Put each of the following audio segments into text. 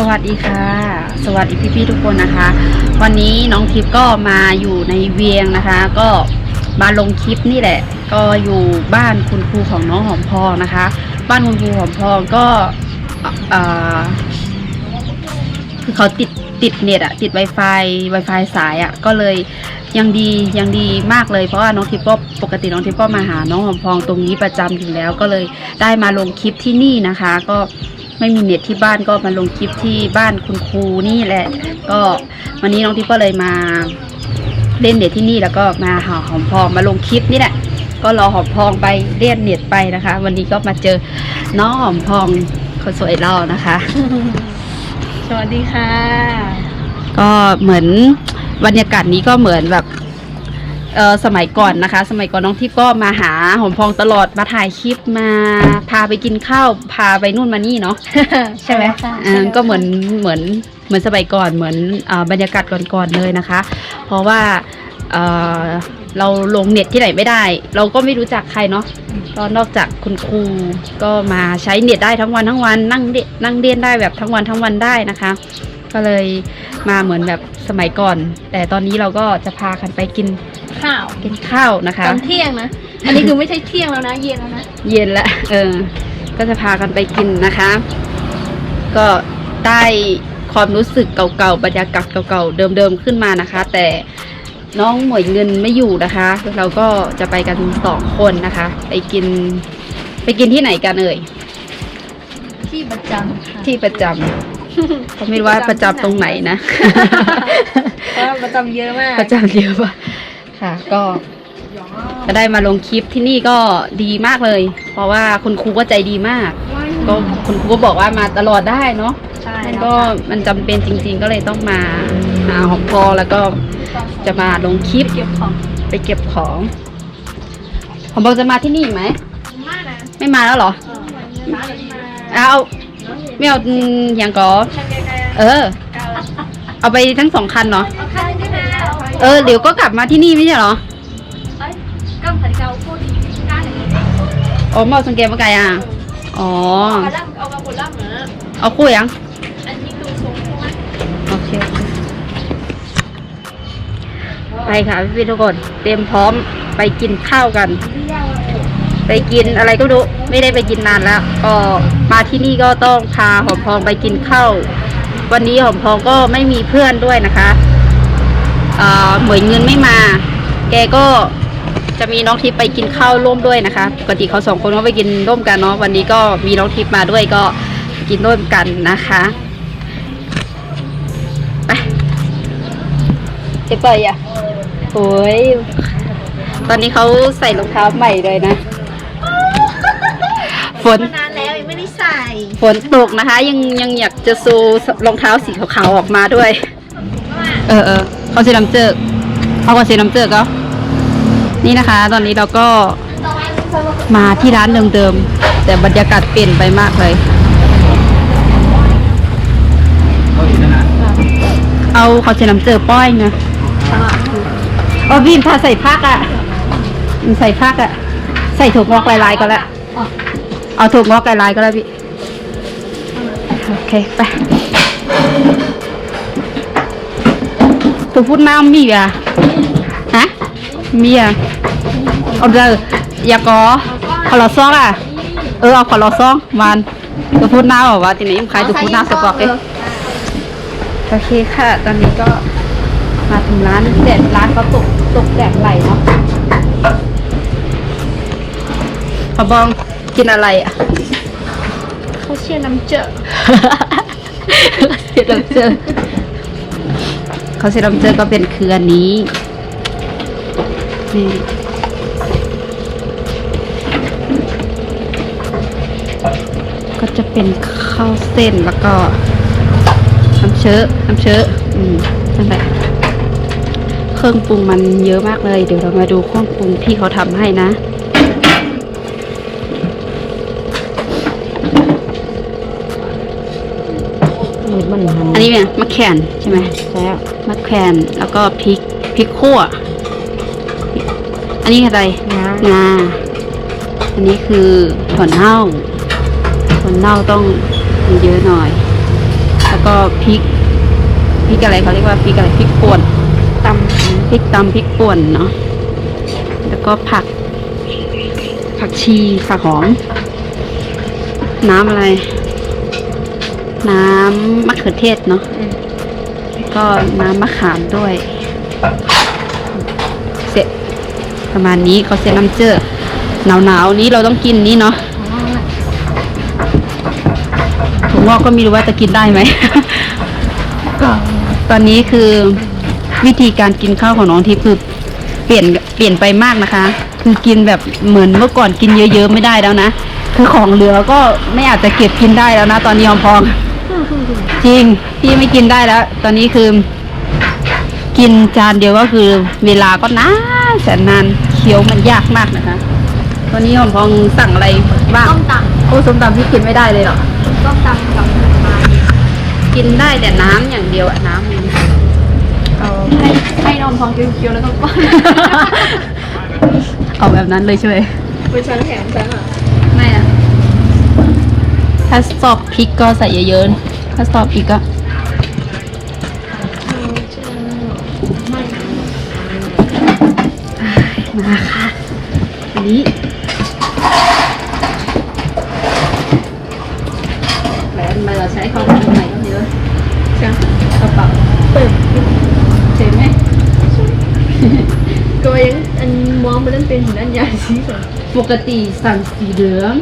สวัสดีค่ะ สวัสดีพี่ๆทุกคนนะคะ วันนี้น้องทิพย์ก็มาอยู่ในเวียงนะคะ ก็มาลงคลิปนี่แหละ ก็อยู่บ้านคุณครูของน้องหอมพองนะคะ บ้านคุณครูหอมพองก็คือเขาติดติดเน็ตอะติด Wi-Fi Wi-Fi สายอะก็เลยยังดียังดีมากเลยเพราะว่าน้องทิพย์ก็ปกติน้องทิพย์ก็มาหาน้องหอมพองตรงนี้ประจำอยู่แล้ว ก็เลยได้มาลงคลิปที่นี่นะคะ ก็ ไม่มีเน็ตที่บ้านก็มาลงคลิปที่บ้านคุณครูนี่แหละ ก็วันนี้น้องทิพย์ก็เลยมาเล่นเน็ตที่นี่แล้วก็มาหาหอมพองมาลงคลิปนี่แหละ ก็รอหอมพองไปเล่นเน็ตไปนะคะ วันนี้ก็มาเจอน้องหอมพองคนสวยเรานะคะ สวัสดีค่ะ ก็เหมือนบรรยากาศนี้ก็เหมือนแบบ เออสมัยก่อนนะคะ สมัยก่อนน้องทิพย์ก็มาหาหอมพองตลอดมาถ่ายคลิปมาพาไปกินข้าวพาไปนู่นมานี่เนาะใช่ไหมค่ะเออก็เหมือนเหมือนเหมือนสมัยก่อนเหมือนเออบรรยากาศก่อนๆเลยนะคะ เพราะว่าเออเราลงเน็ตที่ไหนไม่ได้ เราก็ไม่รู้จักใครเนาะก็นอกจากคุณครูก็มาใช้เน็ตได้ทั้งวันทั้งวันนั่งเดนั่งเรียนได้แบบทั้งวันทั้งวันได้นะคะ ก็เลยมาเหมือนแบบสมัยก่อน แต่ตอนนี้เราก็จะพากันไปกินข้าว กินข้าวนะคะ ตอนเที่ยงนะ อันนี้คือไม่ใช่เที่ยงแล้วนะ เย็นแล้วนะ เย็นละ เออ ก็จะพากันไปกินนะคะ ก็ได้ความรู้สึกเก่าๆ บรรยากาศเก่าๆ เดิมๆ ขึ้นมานะคะ แต่น้องหมวยเงินไม่อยู่นะคะ เราก็จะไปกันสองคนนะคะ ไปกิน ไปกินที่ไหนกันเอ่ย ที่ประจำค่ะที่ประจำเขาไม่รู้ว่าประจำตรงไหนนะ เพราะว่าประจำเยอะมาก ประจำเยอะป่ะ ค่ะ ก็ก็ได้มาลงคลิปที่นี่ก็ดีมากเลย เพราะว่าคุณครูก็ใจดีมาก ก็คุณครูก็บอกว่ามาตลอดได้เนาะใช่มันแล้วก็ค่ะมันจำเป็นจริง ๆ ก็เลยต้องมาหาหอมพอแล้วก็จะมาลงคลิปเก็บของไปเก็บของหอมบอกจะมาที่นี่อีกไหมมากนะไม่มาแล้วเหรอร้านนี้มาเอาไม่เอาอืมอย่างก็ช่างไกลๆเออ เอาไปทั้งสองคันเนาะ เอาไปเออเดี๋ยวก็กลับมาที่นี่ไม่ใช่เหรอเอ้ยกัมผัดเกาพูดก้านอย่างนี้อ๋อมาเอาสังเกตมาไกลอะ อ๋อเอากระล่ำเอากระปุกล่ำเหรอเอาคู่ยังอันนี้คือทรงใช่ไหมโอเค ไปค่ะพี่ๆทุกคน เตรียมพร้อมไปกินข้าวกัน ไปกินอะไรก็ไม่รู้ไม่ได้ไปกินนานแล้ว ก็มาที่นี่ก็ต้องพาหอมพองไปกินข้าว วันนี้หอมพองก็ไม่มีเพื่อนด้วยนะคะ เอ่อเหมยเงินไม่มา แกก็จะมีน้องทิพย์ไปกินข้าวร่วมด้วยนะคะ ปกติเขาสองคนก็ไปกินร่วมกันเนาะ วันนี้ก็มีน้องทิพย์มาด้วยก็กินร่วมกันนะคะไปเจ๊เปยอะโอ้ยตอนนี้เขาใส่รองเท้าใหม่เลยนะ ฝนนานแล้วยังไม่ได้ใส่ ฝนตกนะคะ ยังยังอยากจะซูรองเท้าสีขาวๆออกมาด้วย เออเออ เขาสีน้ำเจอกเขาก็สีน้ำเจอกก็นี่นะคะ ตอนนี้เราก็มาที่ร้านเดิมๆ แต่บรรยากาศเปลี่ยนไปมากเลย เอาเขาสีน้ำเจอป้อยนะเอาบีมพาใส่พักอะใส่พักอะ ใส่ถั่วงอกลายๆก็แล้ว เอาถั่วงอกลายๆก็แล้วพี่ โอเค ไป ตัวพูดน้ำมีอะฮะมีอะเอาเจออยากก็ขอลอซองอะเออเอาขอลอซองมันตัวพูดน้ำบอกว่าทีนี้ใครตัวพูดน้ำสปอกเลยโอเคค่ะ ตอนนี้ก็มาถึงร้านแต่ร้านเขาตกตกแดดไหลเนาะขอบองกินอะไรอะเขาเชียร์น้ำเจอเสียดำเจอ เขาเสียดำเจอก็เป็นคืออันนี้นี่ก็จะเป็นข้าวเส้นแล้วก็น้ำเชื้อน้ำเชื้ออืมนั่นแหละเครื่องปรุงมันเยอะมากเลย เดี๋ยวเรามาดูเครื่องปรุงที่เขาทำให้นะ นหันอันนี้เนี่ยมะแขวนใช่ไหมแล้วมะแขวนแล้วก็พริกพริกขั่ว อันนี้อะไรนะงาอันนี้คือถั่วเน่าถั่วเน่าต้องมีเยอะหน่อย แล้วก็พริกพริกอะไรเขาเรียกว่าพริกอะไรพริกป่นตำพริกตำพริกป่นเนาะแล้วก็ผัก ผักชีผักหอมน้ำอะไร น้ำมะเขือเทศเนาะก็น้ำมะขามด้วย เสร็จประมาณนี้เขาเซ็นน้ำเจอหนาวหนาวๆนี้เราต้องกินนี้เนาะถั่วงอกก็ไม่รู้ว่าจะกินได้ไหมตอนนี้คือวิธีการกินข้าวของน้องทิพย์คือเปลี่ยนเปลี่ยนไปมากนะคะ คือกินแบบเหมือนเมื่อก่อนกินเยอะๆไม่ได้แล้วนะ คือของเหลือก็ไม่อาจจะเก็บกินได้แล้วนะ ตอนนี้ยอมพอง จริง พี่ไม่กินได้แล้ว ตอนนี้คือ กินจานเดียวก็คือ เวลาก็นานแสนนานเคี้ยวมันยากมากนะคะ ตอนนี้ยอมพองสั่งอะไรบ้างต้มตโอ้ส้มตำพี่กินไม่ได้เลยเหรอำต้มตำกับมากินได้แต่น้ำอย่างเดียวอะน้ำมันเอาให้ให้นมพองเคี้ยวๆแล้วก็ป้อนเอาแบบนั้นเลยใช่ไหมเป็นชั้นแถมชั้นอะไม่อะถ้าสอบพริกก็ใส่เยอะๆ ถ้าสอบพริกก็มาค่ะอันนี้แหวนมาเราใช้ของใหม่ก็เยอะใช่กระเป๋าเปิดเจ๋งไหมก็ยังอันมองไปเล่นเป็นถึงด้านยาสีก่อนปกติสั่งสีเหลือง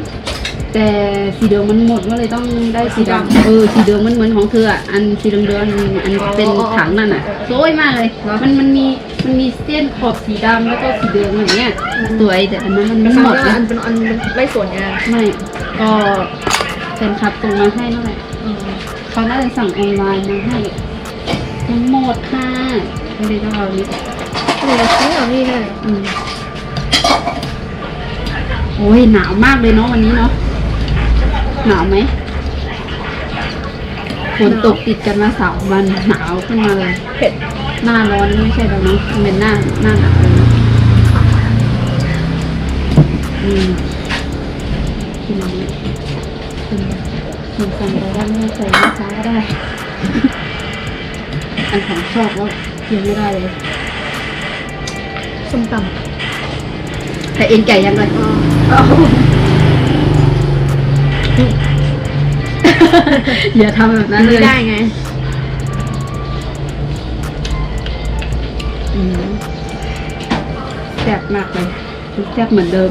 แต่สีเหลืองมันหมดก็เลยต้องได้สีดำเออสีเหลืองมันเหมือนของเธออะอันสีเหลืองเดือนอันเป็นถังนั่นอะสวยมากเลย มันมันมีมันมีเส้นขอบสีดำแล้วก็สีเหลืองอย่างเงี้ยสวยแต่อันนั้นมันไม่หมดอันะนเป็นอันไม่สวนงานไม่ก็เป็นขับส่งมาให้นั่นแหละเขาน่าจะสั่งออนไลน์มาให้มันหมดค่ะก็เลยต้องเอานี้เนี่ยซื้อเอานี่ได้อืมโอ้ยหนาวมากเลยเนาะวันนี้เนาะ หนาวไหมฝนตกติดกันมาสามวันหนาวขึ้นมาเลย เผ็ด หน้าร้อนไม่ใช่แล้วเนาะมันเป็นหน้าหน้าหนาวเลยเนอะอืมกินอะไรกินกินสั่งไปได้ไม่ใส่ลูกค้าก็ได้ อันของชอบว่ากินไม่ได้เลยส้มตแต่เอ็นไก่ยังไง อย่าทำแบบำนั้นเลยไม่ได้ไงอืมแซ่บมากเลยแซ่บเหมือนเดิม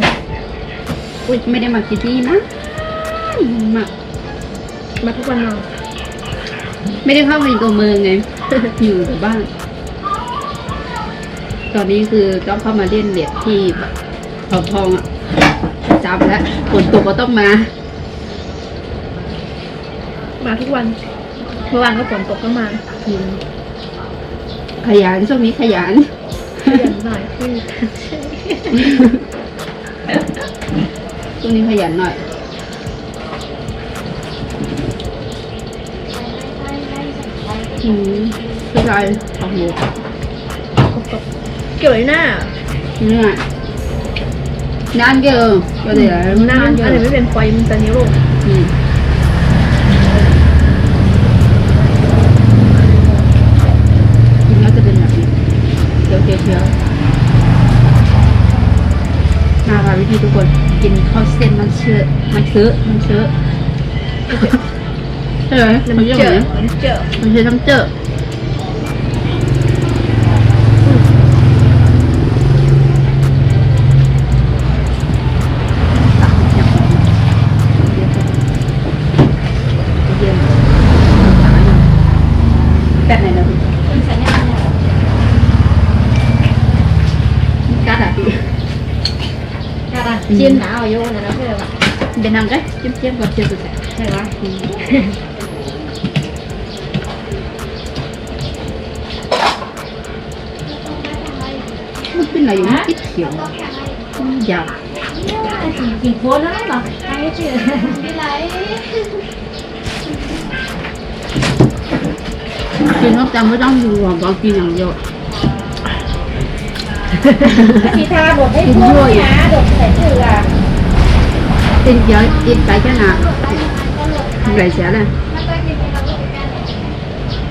อุ้ยไม่ได้มากินที่นี่นะมามาทุกวันเนาะไม่ได้เข้าไปตัวเมืองไง อยู่แต่บ้าน ตอนนี้คือต้องเข้ามาเล่นเหรียญที่ทองทองอะจำแล้วฝนตกก็ต้องมา มาทุกวัน เมื่อวานก็ฝนตกก็มาอืมขยันช่วงนี้ขยันขยันหน่อยคือช่วงนี้ขยันหน่อย อืมคืออะไรของหมูเกี่ยวไอ้หน้านี่ไงนานเกินก็เดี๋ยวหน้านามันนเกิอันนไหนไม่เป็นไฟมันจะนิ้วลงอืม มาค่ะวิธีทุกคนกินข้าวเส้นมันเชื่อมันเชื้อมันเชื้อใช่ไหมมันเยอะเจไหอมมันเจอมันเชื่อทั้งเจอ ก็เจียมเจียมกับเจียมสุดแสบใช่ไหมมันเป็นอะไรอยู่นะติดเขีย tin giờ yên tại cái nào. Không vậy sẽ đây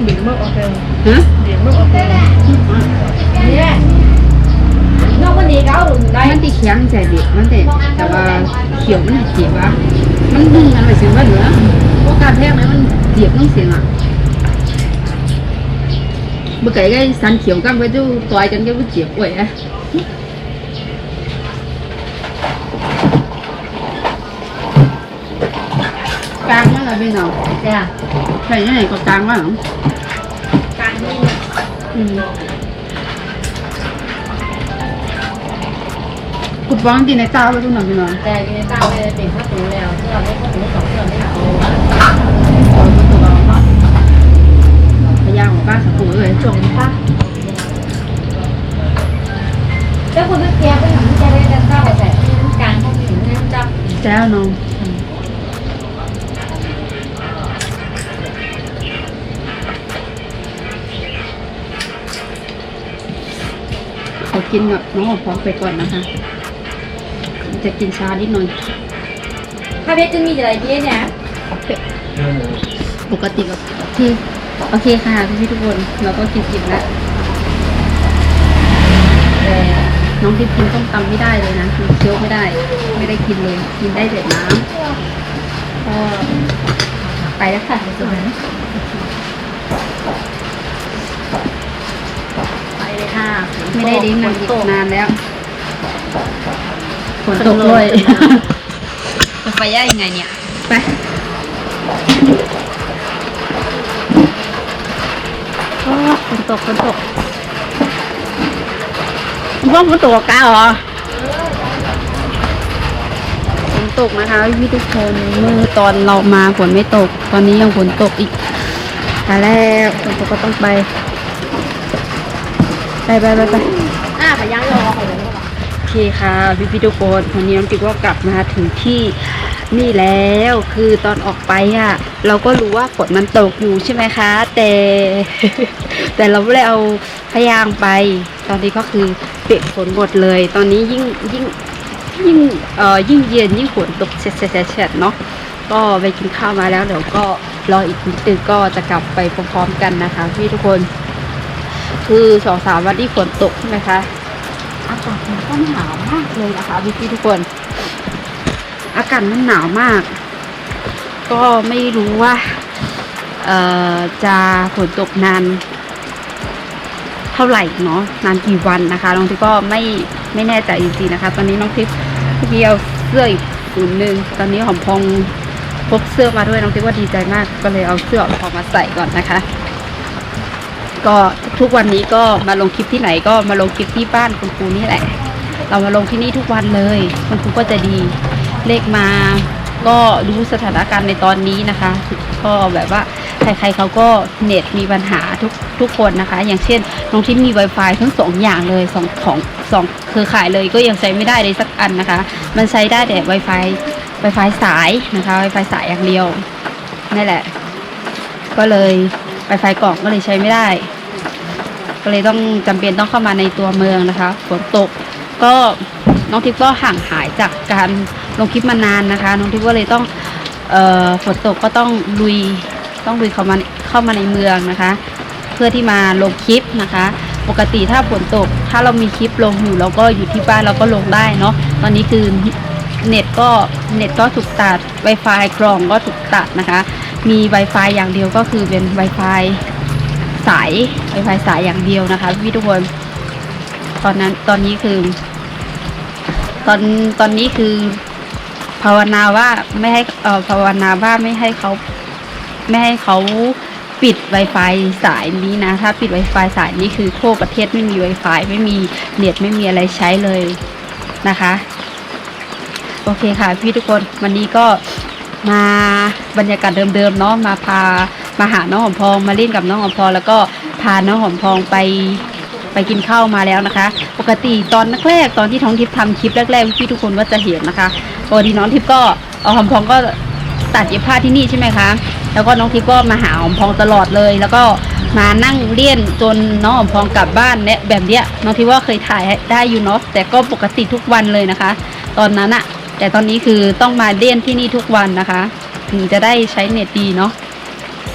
điện mất ok hả? Điện mất ok yeah nó có gì đâu đây? Mình thì khéo mình sẽ điện mình thì tập kiểu mình chỉ vào mình đun ăn phải xuyên mất nữa. Có cà phê mà mình điện nó xuyên à bữa cái cái sàn kiểu cam với chú toài chân cái bữa chiếc quậy à หนือพวกการแทงเลยมันเจ็บต้องว่ะเมื่อไก่ก็สันเขียวกันไปดูต่อยกันก็ไม่เจ็บเว้ยอะกลางว่าอะไรเป็นเนาะ dạ ใช่ยังไงก็กลางว่าหรอ càng đi อืมกุดบ้องกินในเจ้าไปทุกหน่อยพี่น้องแต่กินตามไปติดผ้าถุงแล้วเสื้อไม่ผ้าถุงสองเสื้อไม่หนาวขอมาตัวเราเนาะพยายามของบ้านสักตัวเลยจงปะแล้วคุณไม่แก้ไปหนังแก้ได้แต่เจ้าแต่การห้องถึงนั่นจับแจ้วน้อ อกินกับน้องหอมพร้อมไปก่อนนะคะ จะกินชานิดหน่อยถ้าเพชรจะมีอะไรดีเนี่ยปกติกับที่โอเคค่ะพี่ๆทุกคนเราก็กินอิ่มแล้วแต่น้องที่กินต้มตำไม่ได้เลยนะคือเคี้ยวไม่ได้ ไม่ได้กินเลย กินได้แต่น้ำก็ไปแล้วค่ะสวย เลยค่ะไม่ได้ดิ้งนานตกนานแล้วฝนตกเลยจะไปย่ายังไงเนี่ย ไปโอ้ฝนตกฝนตกว่าฝนตกกาเหรอฝนตกนะคะพี่ทุกคนเมื่อตอนเรามาฝนไม่ตก ตอนนี้ยังฝนตกอีกแต่แล้วฝนตกก็ต้องไป ไปไปไปไปอะไปย่างรอไปเลยโอเคค่ะพี่พี่ทุกคนวันนี้น้องติ๊กก็กลับมาถึงที่นี่แล้วคือตอนออกไปอะ เราก็รู้ว่าฝนมันตกอยู่ใช่ไหมคะ แต่ แต่เราไม่ได้เอาพยางไป ตอนนี้ก็คือเปียกฝนหมดเลย ตอนนี้ยิ่งยิ่งยิ่งเอ่อยิ่งเย็นยิ่งฝนตกเฉดเฉดเฉดเนาะก็ไปกินข้าวมาแล้วเดี๋ยวก็รออีกนิดนึงก็จะกลับไปพร้อมๆกันนะคะ พี่ทุกคน คือสองสามวันที่ฝนตกใช่ไหมคะอากาศมันก็หนาวมากเลยนะคะพี่พี่ทุกคน อากาศมันหนาวมาก ก็ไม่รู้ว่าเอ่อจะฝนตกนานเท่าไหร่เนาะนานกี่วันนะคะน้องทิพย์ก็ไม่ไม่แน่ใจจริงๆนะคะ ตอนนี้น้องทิพย์พี่เอาเสื้ออีกผืนหนึ่งตอนนี้หอมพองพกเสื้อมาด้วยน้องทิพย์ว่าดีใจมากก็เลยเอาเสื้อหอมพองมาใส่ก่อนนะคะ ก็ทุกวันนี้ก็มาลงคลิปที่ไหนก็มาลงคลิปที่บ้านคุณครูนี่แหละ เรามาลงที่นี่ทุกวันเลยคุณครูก็จะดีเลขมาก็รู้สถานการณ์ในตอนนี้นะคะก็แบบว่าใครๆเขาก็เน็ตมีปัญหาทุกทุกคนนะคะ อย่างเช่นน้องที่มี Wi-Fi ทั้งสองอย่างเลยสองของสองเครือข่ายเลยก็ยังใช้ไม่ได้เลยสักอันนะคะ มันใช้ได้แต่ Wi-Fi Wi-Fi สายนะคะ Wi-Fi สายอย่างเดียวนั่นแหละ ก็เลย Wi-Fi กล่องก็เลยใช้ไม่ได้ ก็เลยต้องจำเป็นต้องเข้ามาในตัวเมืองนะคะฝนตกก็น้องทิพย์ก็ห่างหายจากการลงคลิปมานานนะคะ น้องทิพย์ก็เลยต้องฝนตกก็ต้องลุยต้องลุยเข้ามาเข้ามาในเมืองนะคะ เพื่อที่มาลงคลิปนะคะ ปกติถ้าฝนตก ถ้าเรามีคลิปลงอยู่เราก็อยู่ที่บ้านเราก็ลงได้เนาะตอนนี้คือเน็ตก็เน็ตก็ถูกตัด Wi-Fi กล่องก็ถูกตัดนะคะ มี Wi-Fi อย่างเดียวก็คือเป็น Wi-Fi สาย Wi-Fi สายอย่างเดียวนะคะพี่ทุกคนตอนนั้นตอนนี้คือ ตอนตอนนี้คือ ภาวนาว่าไม่ให้เอ่อภาวนาว่าไม่ให้เขาไม่ให้เขาปิด Wi-Fi สายนี้นะ ถ้าปิด Wi-Fi สายนี้คือทั่วประเทศไม่มี Wi-Fi ไม่มีเน็ตไม่มีอะไรใช้เลยนะคะ โอเคค่ะ พี่ทุกคนวันนี้ก็ มาบรรยากาศเดิมๆเนาะมาพามาหาน้องหอมพองมาเล่นกับน้องหอมพองแล้วก็พาน้องหอมพองไปไปกินข้าวมาแล้วนะคะ ปกติตอนแรกๆตอนที่ท้องทิพย์ทำคลิปแรกๆพี่ทุกคนก็จะเห็นนะคะปกติน้องทิพย์ก็เอาหอมพองก็ตัดเย็บผ้าที่นี่ใช่ไหมคะแล้วก็น้องทิพย์ก็มาหาหอมพองตลอดเลย แล้วก็มานั่งเลี่ยนจนน้องหอมพองกลับบ้านเนี่ยแบบเนี้ยน้องทิพย์ว่าเคยถ่ายได้อยู่เนาะแต่ก็ปกติทุกวันเลยนะคะ ตอนนั้นอะ แต่ตอนนี้คือต้องมาเลี่นที่นี่ทุกวันนะคะ ถึงจะได้ใช้เน็ตดีเนาะ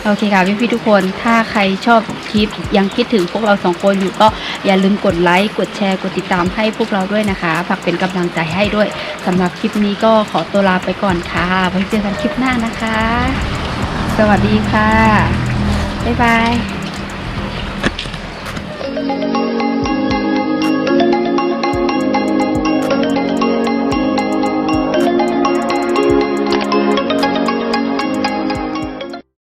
โอเคค่ะพี่ๆทุกคนถ้าใครชอบคลิปยังคิดถึงพวกเราสองคนอยู่ก็อย่าลืมกดไลค์กดแชร์กดติดตามให้พวกเราด้วยนะคะฝากเป็นกำลังใจให้ด้วยสำหรับคลิปนี้ก็ขอตัวลาไปก่อนค่ะไว้เจอกันคลิปหน้านะคะ สวัสดีค่ะบ๊ายบาย